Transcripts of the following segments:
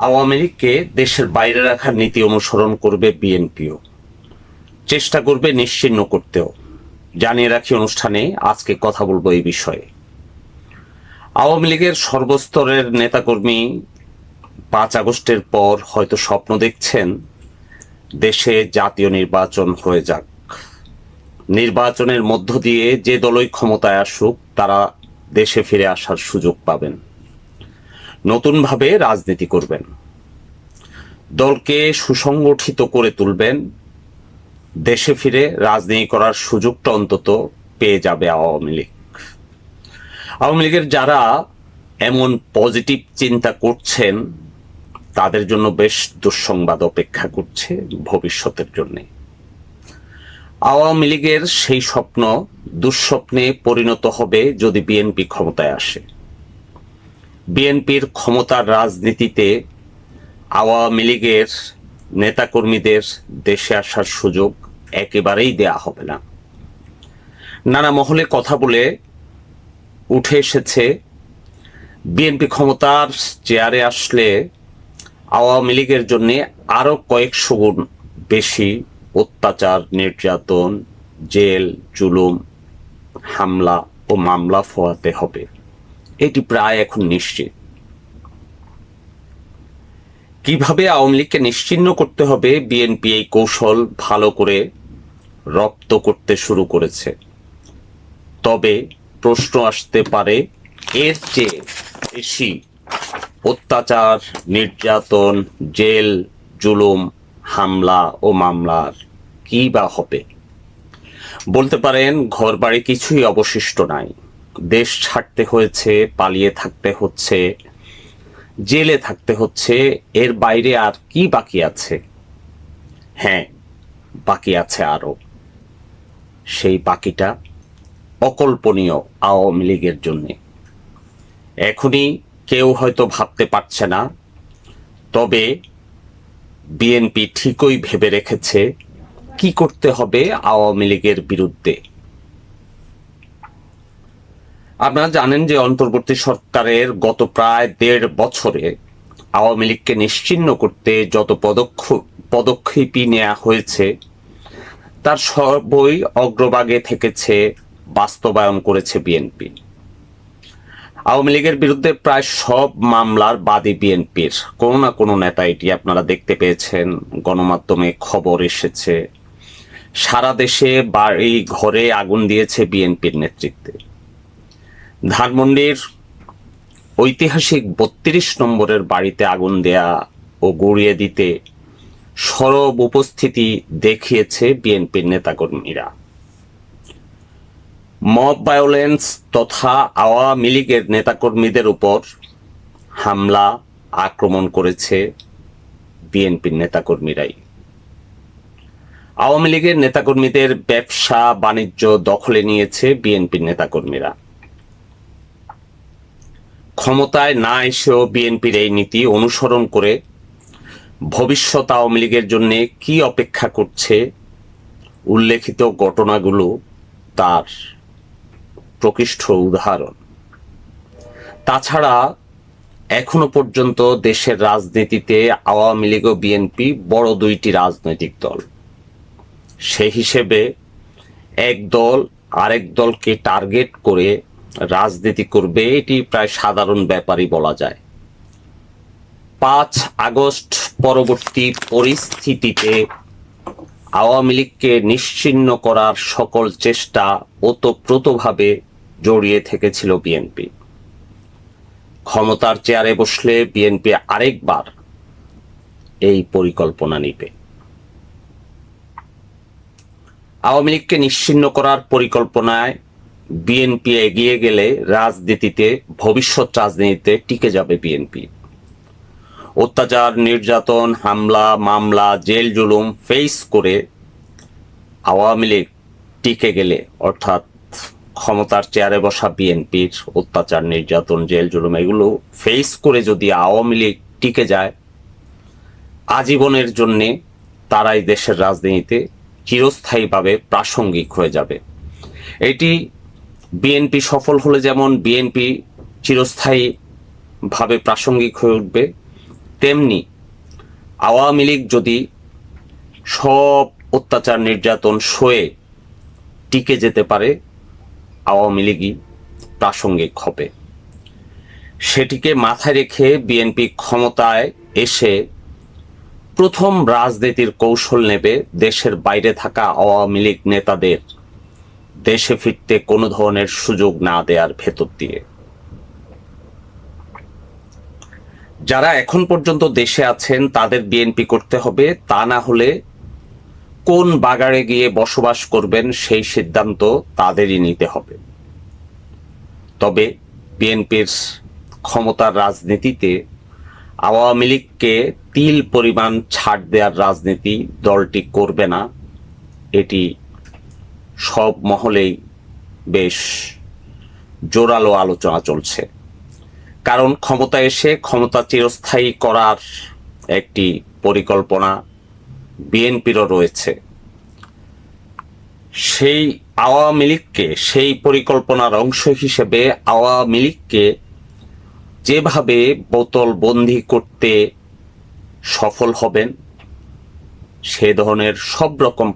আওয়ামী লীগকে দেশের বাইরে রাখার নীতি অনুসরণ করবে বিএনপিও। চেষ্টা করবে নিশ্চিন্ন করতেও। জানিয়ে রাখি অনুষ্ঠানে আজকে কথা বলব এই বিষয়ে। আওয়ামী লীগের সর্বস্তরের নেতাকর্মী পাঁচ আগস্টের পর হয়তো স্বপ্ন দেখছেন, দেশে জাতীয় নির্বাচন হয়ে যাক। নির্বাচনের মধ্য দিয়ে যে দলই ক্ষমতায় আসুক, তারা দেশে ফিরে আসার সুযোগ পাবেন। নতুনভাবে রাজনীতি করবেন। দলকে সুসংগঠিত করে তুলবেন। দেশে ফিরে রাজনীতি করার সুযোগটা অন্তত পেয়ে যাবে আওয়ামী লীগ। আওয়ামী লীগের যারা এমন পজিটিভ চিন্তা করছেন, তাদের জন্য বেশ দুঃসংবাদ অপেক্ষা করছে ভবিষ্যতের জন্য। আওয়ামী লীগের সেই স্বপ্ন দুঃস্বপ্নে পরিণত হবে যদি বিএনপি ক্ষমতায় আসে। বিএনপির ক্ষমতার রাজনীতিতে আওয়ামী লীগের নেতাকর্মীদের দেশে আসার সুযোগ একেবারেই দেয়া হবে না। নানা মহলে কথা বলে উঠে এসেছে, বিএনপি ক্ষমতার চেয়ারে আসলে আওয়ামী লীগের জন্য আরও কয়েকশো গুণ বেশি অত্যাচার, নির্যাতন, জেল, জুলুম, হামলা ও মামলা ফোয়াতে হবে। এটি প্রায় এখন নিশ্চিত। কীভাবে আওয়ামী লীগকে নিশ্চিহ্ন করতে হবে, বিএনপি এই কৌশল ভালো করে রপ্ত করতে শুরু করেছে। তবে প্রশ্ন আসতে পারে, এর চেয়ে বেশি অত্যাচার, নির্যাতন, জেল, জুলুম, হামলা ও মামলার কি বা হবে? বলতে পারেন ঘর বাড়ি কিছুই অবশিষ্ট নাই। দেশ ছাড়তে হয়েছে, পালিয়ে থাকতে হচ্ছে, জেলে থাকতে হচ্ছে, এর বাইরে আর কি বাকি আছে? হ্যাঁ বাকি আছে আরও সেই বাকিটা অকল্পনীয় আওয়ামী লীগের জন্য। এখনই কেউ হয়তো ভাবতে পারছে না, তবে বিএনপি ঠিকই ভেবে রেখেছে, কি করতে হবে আওয়ামী লীগের বিরুদ্ধে? আপনারা জানেন যে অন্তর্বর্তী সরকারের গত প্রায় দেড় বছরে আওয়ামী লীগকে নিশ্চিহ্ন করতে যত পদক্ষেপ পদক্ষেপই নেওয়া হয়েছে, তার সবই অগ্রভাগে থেকেছে, বাস্তবায়ন করেছে বিএনপি। আওয়ামী লীগের বিরুদ্ধে প্রায় সব মামলার বাদী বিএনপির। কোনো না কোনো নেতা এটি আপনারা দেখতে পেয়েছেন, গণমাধ্যমে খবর এসেছে। সারা দেশে বাড়ি ঘরে আগুন দিয়েছে বিএনপির নেতৃত্বে। ধানমন্ডির ঐতিহাসিক বত্রিশ নম্বরের বাড়িতে আগুন দেয়া ও গড়িয়ে দিতে সরব উপস্থিতি দেখিয়েছে বিএনপির নেতাকর্মীরা। মব ভায়োলেন্স তথা আওয়ামী লীগের নেতাকর্মীদের উপর হামলা, আক্রমণ করেছে বিএনপির নেতাকর্মীরাই। আওয়ামী লীগের নেতাকর্মীদের ব্যবসা, বাণিজ্য দখলে নিয়েছে বিএনপির নেতাকর্মীরা। ক্ষমতায় না এসেও বিএনপির এই নীতি অনুসরণ করে ভবিষ্যৎ আওয়ামী লীগের জন্য কি অপেক্ষা করছে, উল্লেখিত ঘটনাগুলো তার প্রকৃষ্ট উদাহরণ। তাছাড়া এখনও পর্যন্ত দেশের রাজনীতিতে আওয়ামী লীগ ও বিএনপি বড় দুইটি রাজনৈতিক দল। সেই হিসেবে এক দল আরেক দলকে টার্গেট করে রাজনীতি করবে, এটি প্রায় সাধারণ ব্যাপারই বলা যায়। পাঁচ আগস্ট পরবর্তী পরিস্থিতিতে আওয়ামী লীগকে নিশ্চিন্ন করার সকল চেষ্টা ওতপ্রোতভাবে জড়িয়ে থেকেছিল বিএনপি। ক্ষমতার চেয়ারে বসলে বিএনপি আরেকবার এই পরিকল্পনা নিবে। আওয়ামী লীগকে নিশ্চিন্ন করার পরিকল্পনায় বিএনপি এগিয়ে গেলে রাজনীতিতে, ভবিষ্যৎ রাজনীতিতে টিকে যাবে বিএনপি অত্যাচার, নির্যাতন, হামলা, মামলা, জেল জুলুম ফেস করে আওয়ামী লীগ টিকে গেলে, অর্থাৎ ক্ষমতার চেয়ারে বসা বিএনপির অত্যাচার, নির্যাতন, জেল জুলুম, এগুলো ফেস করে যদি আওয়ামী লীগ টিকে যায়, আজীবনের জন্যে তারাই দেশের রাজনীতিতে চিরস্থায়ীভাবে প্রাসঙ্গিক হয়ে যাবে। এটি বিএনপি সফল হলে যেমন বিএনপি চিরস্থায়ী ভাবে প্রাসঙ্গিক হয়ে উঠবে, তেমনি আওয়ামী লীগ যদি সব অত্যাচার নির্যাতন সয়ে টিকে যেতে পারে, আওয়ামী লীগই প্রাসঙ্গিক হবে। সেটিকে মাথায় রেখে বিএনপি ক্ষমতায় এসে প্রথম রাজনীতির কৌশল নেবে দেশের বাইরে থাকা আওয়ামী লীগ নেতাদের। দেশে ফিরতে কোনো ধরনের সুযোগ না দেওয়ার ভেতর দিয়ে। যারা এখন পর্যন্ত দেশে আছেন, তাদের বিএনপি করতে হবে। তা না হলে কোন বাগারে গিয়ে বসবাস করবেন সেই সিদ্ধান্ত তাদেরই নিতে হবে। তবে বিএনপির ক্ষমতার রাজনীতিতে আওয়ামী লীগকে তিল পরিমাণ ছাড় দেওয়ার রাজনীতি দলটি করবে না, এটি সব মহলেই বেশ জোরালো আলোচনা চলছে। কারণ ক্ষমতা এসে ক্ষমতা চিরস্থায়ী করার একটি পরিকল্পনা বিএনপিরও রয়েছে। সেই আওয়ামী লীগকে, সেই পরিকল্পনার অংশ হিসেবে আওয়ামী লীগকে যেভাবে বোতল বন্দি করতে সফল হবেন, সে ধরনের সব রকম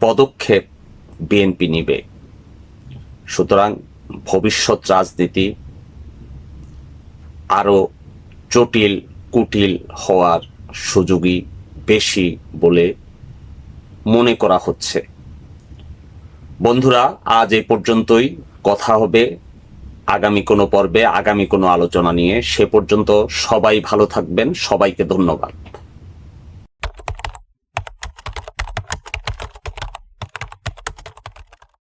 পদক্ষেপ বিএনপি নিবে। সুতরাং ভবিষ্যৎ রাজনীতি আরও জটিল, কুটিল হওয়ার সুযোগই বেশি বলে মনে করা হচ্ছে। বন্ধুরা, আজ এ পর্যন্তই। কথা হবে আগামী কোনো পর্বে, আগামী কোনো আলোচনা নিয়ে। সে পর্যন্ত সবাই ভালো থাকবেন। সবাইকে ধন্যবাদ।